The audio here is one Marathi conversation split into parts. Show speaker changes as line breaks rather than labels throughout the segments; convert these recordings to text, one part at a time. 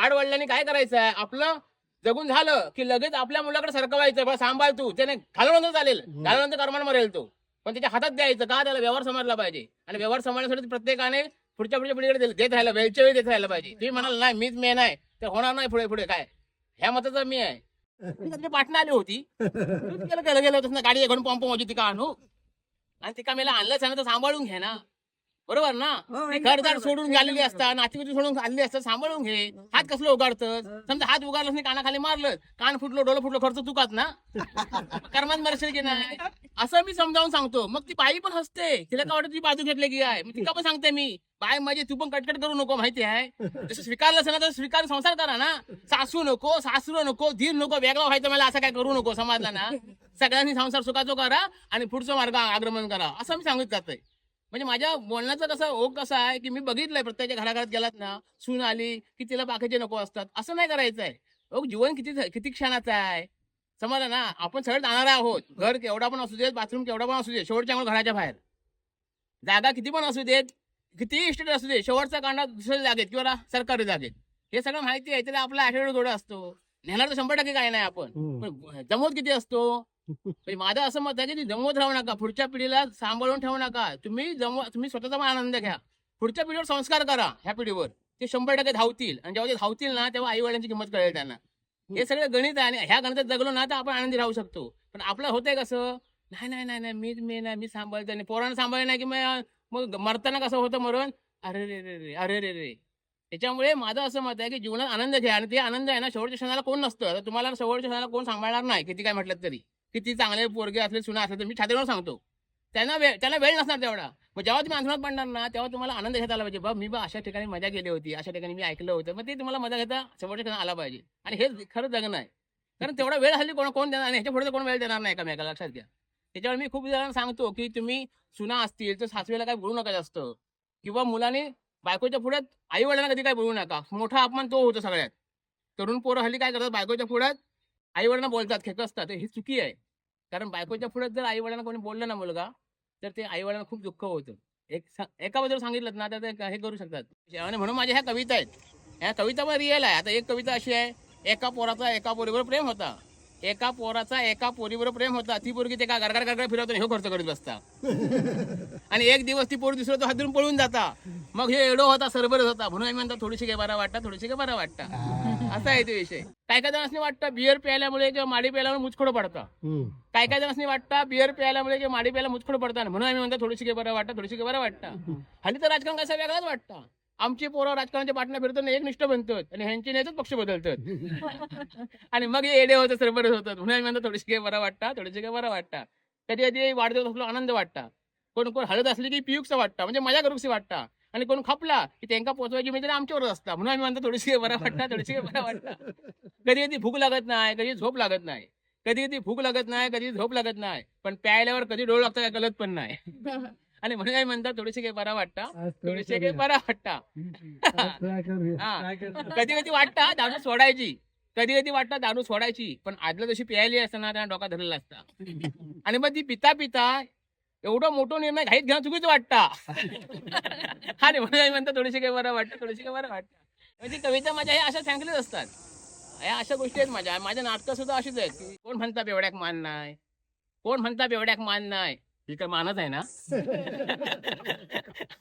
वाढ वडिलांनी काय करायचं आहे आपलं जगून झालं की लगेच आपल्या मुलाकडे सरकवायचं. बा सांभाळ तू. त्याने घालवलं चालेल. घालवलं कर्मान मरेल तो. पण त्याच्या हातात द्यायचं. का त्याला व्यवहार समजला पाहिजे? आणि व्यवहार समजण्यासाठी प्रत्येकाने पुढच्या पुढच्या पिढीकडे देत राहायला वेळच्या वेळी देत राहायला पाहिजे. तुम्ही म्हणाल नाही मीच मेन आहे. तर होणार नाही पुढे पुढे. काय? ह्या मताचा मी आहे. ती कधी पाटणा आली होती. गेलं गेलं गेलं होतंस ना. गाडी घेऊन पंप माझी तिका आणू आणि तिका मेला आहे ना तर सांभाळून घे ना. बरोबर ना?
हो,
ते
एकदम
घरदार
बरोबर.
सोडून गेलेली असतात नातेवाईक सोडून आणली असतात सांभाळून घे. हात कसलं उगाडतं समजा हात उगारलं नाही कानाखाली मारलं कान फुटलो डोळं फुटलो खर्च तुकात ना? कर्मात मरशील की नाही? असं मी समजावून सांगतो. मग ती बाई पण हसते. तिला काय वाटत तुझी बाजू घेतली की आहे मग तिला पण सांगते मी बाय माझी तू पण कटकट करू नको माहिती आहे? जसं स्वीकारलं असेल ना तर स्वीकार संसार करा ना. सासू नको सासू नको धीर नको वेगळा व्हायचं मला असं काय करू नको समाजला ना. सगळ्यांनी संसार सुखाचो करा आणि पुढचं मार्ग आग्रमण करा. असं मी सांगत जातोय. म्हणजे माझ्या बोलण्याचा कसा ओघ कसा आहे की मी बघितलंय प्रत्येकाच्या घराघरात गेलात ना सून आली की तिला बाकीचे नको असतात. असं नाही करायचं आहे ओघ जीवन किती किती क्षणाचं आहे. समजा ना? आपण सगळं जाणार आहोत. घर केवढा पण असू देत बाथरूम केवढा पण असू दे शेवटच्या घराच्या बाहेर. जागा किती पण असू देत किती इस्टेट असू दे शेवटचा कांडा दुसऱ्या जागेत किंवा सरकारी जागेत. हे सगळं माहिती आहे त्याला आपला आठवडा जोडा असतो. नेणार तर शंभर टक्के काय नाही आपण. पण जमवत किती असतो? म्हणजे माझं असं मत आहे की जमवत राहू नका पुढच्या पिढीला सांभाळून ठेवू नका. तुम्ही जमव तुम्ही स्वतःचा पण आनंद घ्या. पुढच्या पिढीवर संस्कार करा ह्या पिढीवर. ते शंभर टक्के धावतील. आणि जेव्हा ते धावतील ना तेव्हा आई वडिलांची किंमत कळेल त्यांना. हे. सगळं गणित आहे आणि ह्या गणितात जगलो ना तर आपण आनंदी राहू शकतो. पण आपलं होतंय कसं? नाही नाही नाही नाही मी मी नाही मी सांभाळतो आणि पोरांना सांभाळ नाही की मग मग मरताना कसं होतं मरण? अरे रे रे रे अरे रे रे. त्याच्यामुळे माझं असं मत आहे की जीवनात आनंद घ्या आणि ते आनंद आहे ना शेवटच्या क्षणाला कोण नसतं. तर तुम्हाला शेवटच्या क्षणाला कोण सांभाळणार नाही किती काय म्हटलं तरी. किती चांगले पोरगे असले सुना असले तर मी छात्रीवर सांगतो. त्यांना वेळ त्यांना वेळ नसणार तेवढा. मग जेव्हा तुम्ही अंथरुणात पडणार ना तेव्हा तुम्हाला आनंद घेता आला पाहिजे. बा मी बा अशा ठिकाणी मजा केली होती अशा ठिकाणी मी ऐकलं होतं. मग ते तुम्हाला मजा घेता शेवटच्या क्षणाला आला पाहिजे. आणि हे खरं जगणं आहे. कारण तेवढा वेळ हल्ली कोण कोण देणार आणि ह्याच्या पुढे कोण वेळ देणार नाही एकामेकाला लक्षात घ्या. त्याच्यावर मी खूप जणांना सांगतो की तुम्ही सुना असतील तर सासवेला काय बोलू नका जास्त. किंवा मुलाने बायकोच्या पुढ्यात आई वडिलांना कधी काय बोलू नका. मोठा अपमान तो होतो सगळ्यात. तरुण पोरं हल्ली काय करतात बायकोच्या पुढ्यात आई वडिलांना बोलतात खेकसतात ही चुकी आहे. कारण बायकोच्या पुढ्यात जर आई वडिलांना कोणी बोललं ना मुलगा तर ते आई वडिलांना खूप दुःख होतं. एक सा- एका बद्दल सांगितलं ना तर ते हे करू शकतात. आणि म्हणून माझ्या ह्या कविता आहेत. ह्या कविता पण रिअल आहे. आता एक कविता अशी आहे एका पोराचा एका पोरीवर प्रेम होता. एका पोराचा एका पोरीवर प्रेम होता. ती पोरगी ते का गरगर गरगर फिरवतो ह्यो खर्च करीत बसता. आणि एक दिवस ती पोर दुसरं तो हातून पळून जाता. मग हे एडो होता सरबरच होता. म्हणून आम्ही म्हणतो थोडीशी काय बरा वाटता थोडीशी काय बरा वाटता. असा आहे ते विषय. काय काय जणांनी वाटतं बिअर प्यायल्यामुळे किंवा माडी प्यायल्यामुळे मुचखोड पडता. काय काय जणांनी वाटतं बिअर प्यायल्यामुळे किंवा माडी प्यायला मुचखोड पडतात म्हणून आम्ही म्हणतो थोडीशी काय बरं वाटतं थोडीशी काय बरं वाटतं. हल्ली तर राजकारण कसं वेगळाच वाटतं. आमची पोरं राजकारणाच्या बाटल्या फिरतात एक निष्ठ बनतात आणि ह्यांचे नेतच पक्ष बदलतात. आणि मग हे एडे होतं सरबरच होतात. म्हणून आम्ही म्हणतो थोडीशी काय बरं वाटतं थोडीशी काय बरं वाटतं. कधी कधी वाढदिवस असलो आनंद वाटतं. कोण कोण हळद असली की पियुकचं वाटतं म्हणजे मजा करूकशी वाटतं. आणि कोण खपला की त्यांना पोचवायची म्हणजे आमच्यावरच असतात म्हणून आम्ही म्हणतो थोडीशी बरं वाटतं थोडीशी बरं वाटतं. कधी कधी भूक लागत नाही कधी झोप लागत नाही. कधी कधी भूक लागत नाही कधी झोप लागत नाही. पण प्यायल्यावर कधी डोळ लागतं काय कळत पण नाही. आणि म्हणून काय म्हणतात थोडीशी काही बरा वाटता. थोडीशी काही बरा वाटता. हा. कधी कधी वाटतं दारू सोडायची. कधी कधी वाटतं दारू सोडायची. पण आदल्या दिवशी प्यायली असताना त्यांना डोका धरलेला असता. आणि मग ती पिता पिता एवढं मोठं निर्णय घाईत घेणं चुकीचं वाटतं. आणि म्हणून आम्ही म्हणतो थोडीशी काही बरं वाटतं थोडीशी काही बरं वाटतं. म्हणजे कविता माझ्या ह्या अशा सांगलेच असतात. ह्या अशा गोष्टी आहेत माझ्या. माझ्या नाटकं सुद्धा अशीच आहेत की कोण म्हणता बेवड्याक मान नाही? कोण म्हणता बेवड्याक मान नाही? ही काय मानच आहे ना?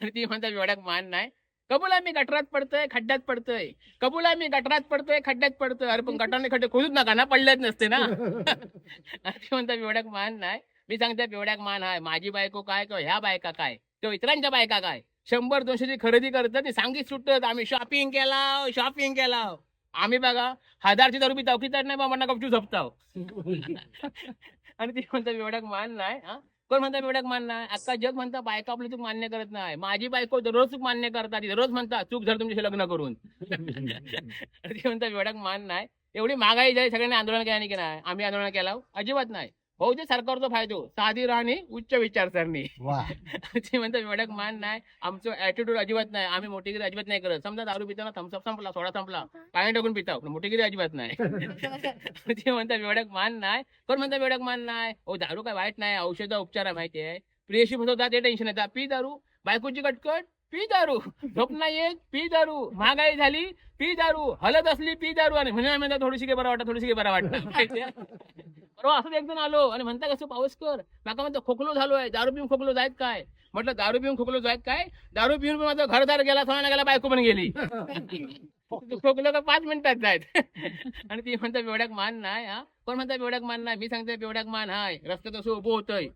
आणि ती म्हणता बेवड्याक मान नाही. कबूल मी गटरात पडतोय खड्ड्यात पडतोय. कबूल मी गटरात पडतोय खड्ड्यात पडतोय. अरे पण गटाने खड्डे खोदूच नका ना पडलेच नसते ना. ती म्हणता बेवड्याक मान नाही. मी सांगते बेवड्याक मान आहे. माझी बायको काय किंवा ह्या बायका काय किंवा इतरांच्या बायका काय शंभर दोनशेची खरेदी करतात आणि सांगित सुटत आम्ही शॉपिंग केला शॉपिंग केला आम्ही बघा हजारची दारू पिताव किती नाही बाबा गपचू झपताव. आणि ती म्हणतात बेवड्याक मान नाही हा. कोण म्हणता बेवड्याक मान नाही अख्खा जग म्हणता बायका आपली चूक मान्य करत नाही. माझी बायको दररोज चूक मान्य करतात दररोज म्हणता चूक झाली तुमच्याशी लग्न करून. आणि म्हणता बेवड्याक मान नाही. एवढी महागाई झाली सगळ्यांनी आंदोलन केलं की नाही? आम्ही आंदोलन केलं हो? अजिबात नाही. ते सरकारचा फायदो साधी राहणी उच्च विचारसरणी. ती म्हणतात बेवड्याक मान नाही. आमचं ऍटिट्यूड अजिबात नाही. आम्ही मोठीगिरी अजिबात नाही करत. समजा दारू पिताना थम्सअप संपला सोडा संपला. पाणी टाकून पिताव पण मोठीगिरी अजिबात नाही. ते म्हणतात बेवड्याक मान नाही. कोण म्हणतात बेवड्याक मान नाही? ओ दारू काय वाईट नाही. औषध उपचार आहे माहिती आहे. प्रियशी म्हणतो ते टेन्शन येतात पी दारू. बायकोची कटकट पी दारू. झोप नाही येत पी दारू. महागाई झाली पी दारू. हलत असली पी दारू. आणि म्हणे म्हणता थोडीशी बरं वाटत थोडीशी काही बरं वाटतं. बरोबर असंच एक जण आलो. आणि म्हणता कसं पाऊस कर. काका म्हणतो खोकलो झालोय दारू पिऊन खोकलो जायत काय? म्हटलं दारू पिऊन खोकलो जायत काय? दारू पिऊन पण माझा घरदार गेला सोना गेला बायको पण गेली. खोकलो का पाच मिनिटात जायत. आणि ती म्हणता बेवड्याक मान नाही हा. कोण म्हणता बेवड्याक मान नाही? मी सांगते बेवड्याक मान हाय. रस्त्यात असं उभं होतंय.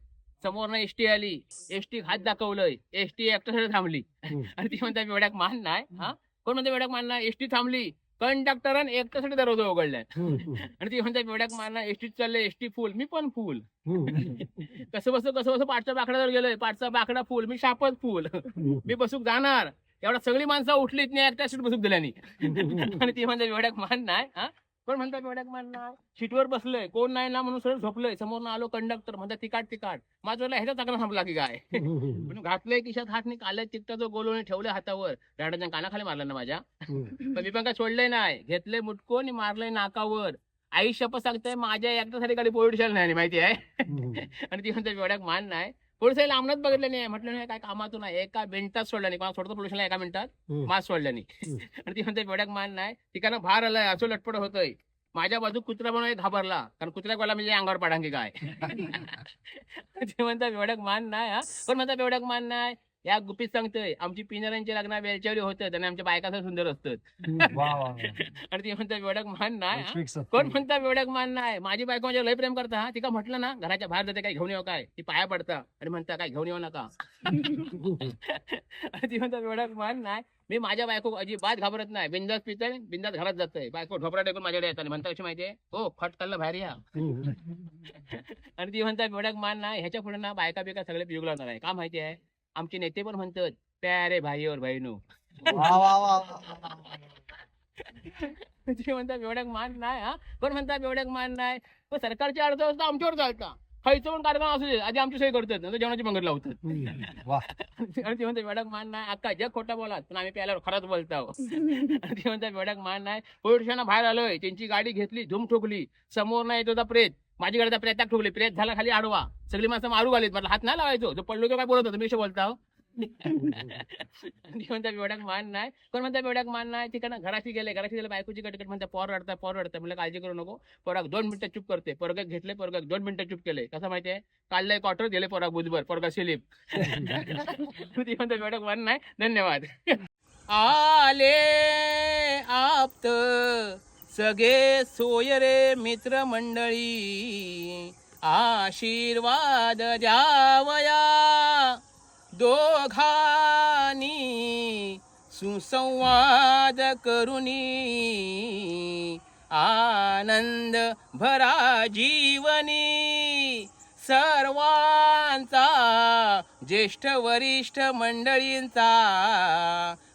समोर एसटी आली. एसटी हात दाखवलंय. एसटी एकट्यासाठी थांबली. आणि ती म्हणता बेवड्याक मान नाही हा. कोण म्हणता बेवड्याक मान नाही? एसटी थांबली. कंडक्टरान एकट्यासाठी दरवाजा उघडलाय आणि ती म्हणता बेवड्याक मान नाही एसटी चाललंय एसटी फुल. मी पण फुल. कसं बसं कसं बसं पाठचा बाकड्यावर गेलोय पाठचा बाकडा फुल मी शापच फुल. मी बसूक जाणार. एवढा सगळी माणसं उठलीत नाही एकट्या सीट बसूक दिल्यानी. आणि ती म्हणते एवढ्याक मान नाही हा? कोण म्हणतात मान नाही सीटवर बसलोय. कोण नाही ना म्हणून सरळ झोपलोय. समोर आलो कंडक्टर. म्हणतात तिकाट तिकाट. माझं ह्याचा चांगला थांबला की काय? म्हणून घातलंय खिशात हात नाही कालय तिकटा जो गोलवणे ठेवले हातावर. राडाच्या कानाखाली मारला ना माझ्या. पण मी पण काय सोडलंय नाही. घेतलंय मुटको आणि मारलंय नाकावर. आई शपथ सांगते माझ्या एकट्यासाठी गाडी पोलीस स्टेशन नाही माहिती आहे? आणि ती म्हणते एवढ्याक मान नाही. पोलीस लांबनच बघितलं नाही. म्हटलं नाही काय कामातून नाही एका मिनिटात सोडलं नाही. कोणा सोडतो पोलिसला एका मिनिटात? मास सोडल्याने आणि ती म्हणते एवढ्याक मान नाही. तिकानं भार आलाय असं लटपट होतय. माझ्या बाजू कुत्रा बनवाय घाबरला. कारण कुत्र्या गोला म्हणजे अंगावर पाडांगी काय? ते म्हणतात एवढ्याक मान नाही हा. पण म्हणतात एवढ्याक मान नाही? या गुपित सांगतोय आमची पिंजऱ्यांची लग्न वेळच्यावरी होतात आणि आमच्या बायका सुंदर असतात. आणि ती म्हणतात एवढ्याक मान नाही हा. कोण म्हणता एवढ्याक मान नाही? माझी बायको माझ्यावर लय प्रेम करता हा? तिका म्हटलं ना घराच्या बाहेर जाते काय घेऊन येऊ काय? ती पाया पडता आणि म्हणता काय घेऊन येऊ नका. आणि ती म्हणतात एवढ्याक मान नाही? मी माझ्या बायको अजिबात घाबरत नाही. बिंदास पितय बिंदास घरात जातोय. बायको ढोपरा टेकून माझ्याकडे येतात. म्हणता कशी माहितीये हो खट खाल्लं बाहेर या. आणि ती म्हणतात एवढ्याक मान नाही. ह्याच्या पुढे ना बायका बिका सगळे पिऊग लावणार आहे. का माहिती आहे? आमचे नेते पण म्हणतात प्यारे भाई और बहिणू. ते म्हणतात एवढ्याक मान नाही हा. पण म्हणतात एवढ्याक मान नाही? पण सरकारची अर्थव्यवस्था आमच्यावर चालता. खायचं पण कार्यक्रम असू दे आधी आमची सोय करतात नंतर जेवणाची पंगत लावतात. आणि ते म्हणतात वेडक मान नाही. अक्का जग खोटा बोलात पण आम्ही प्यायला खरंच बोलतो आणि ते म्हणतात वेडक मान नाही. पोलिसांना बाहेर आलोय त्यांची गाडी घेतली धूम ठोकली. समोर नाही येत होता प्रेत. माझी गाडी प्रेत प्रेताक ठोकली. प्रेत झाला खाली आडवा. सगळी माणसं मारू घालीत. म्हटलं हात नाही लावायचो. जो पडलो तो काय बोलत होतो? हो. मी बोलता म्हणता बेवड्याक मान नाही. कोण म्हणता बेवड्याक मान नाही? तिकडनं घराशी गेले. घराशी गेले बायकोची कटकट म्हणता पोर रडता पॉर रडता म्हणलं काळजी करू नको. पोराक दोन मिनिटं चुप करते. पोरगाक घेतले पोरगाक दोन मिनिटं चुप केले. कसं माहितीये काढलंय क्वार्टर दिले पोराक बुधभर पोरगा सिलिप ती म्हणता बेवड्याक मान नाही. धन्यवाद. आले आप्त. सगळे सोय रे मित्र मंडळी आशीर्वाद द्यावया दोघानी सुसंवाद करुनी. आनंद भरा जीवनी. सर्वांचा ज्येष्ठ वरिष्ठ मंडळींचा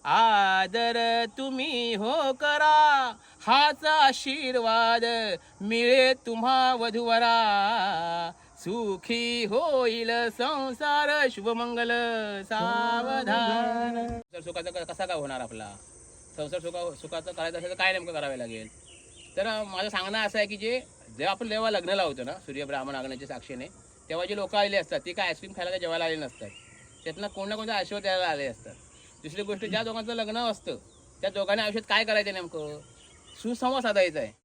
आदर तुम्ही हो करा. हाच आशीर्वाद मिळे तुम्हा वधूवरा. सुखी होईल संसार शुभमंगल सावधान. संसार सुखाचा कसा काय होणार आपला? संसार सुखा सुखाचं करायचं असेल तर काय नेमकं करावे लागेल? तर माझं सांगणं असं आहे की जे जेव्हा आपण जेव्हा लग्न लावतो ना सूर्य ब्राह्मण आगण्याच्या साक्षीने तेव्हा जे लोक आलेले असतात ती काय आईस्क्रीम खायला जेवायला आलेले नसतात. त्यातनं कोण ना कोणत्या आयुष्यात द्यायला आले असतात. दुसरी गोष्ट ज्या दोघांचं लग्न असतं त्या दोघांना आयुष्यात काय करायचं नेमकं? सुसंवाद साधायचा आहे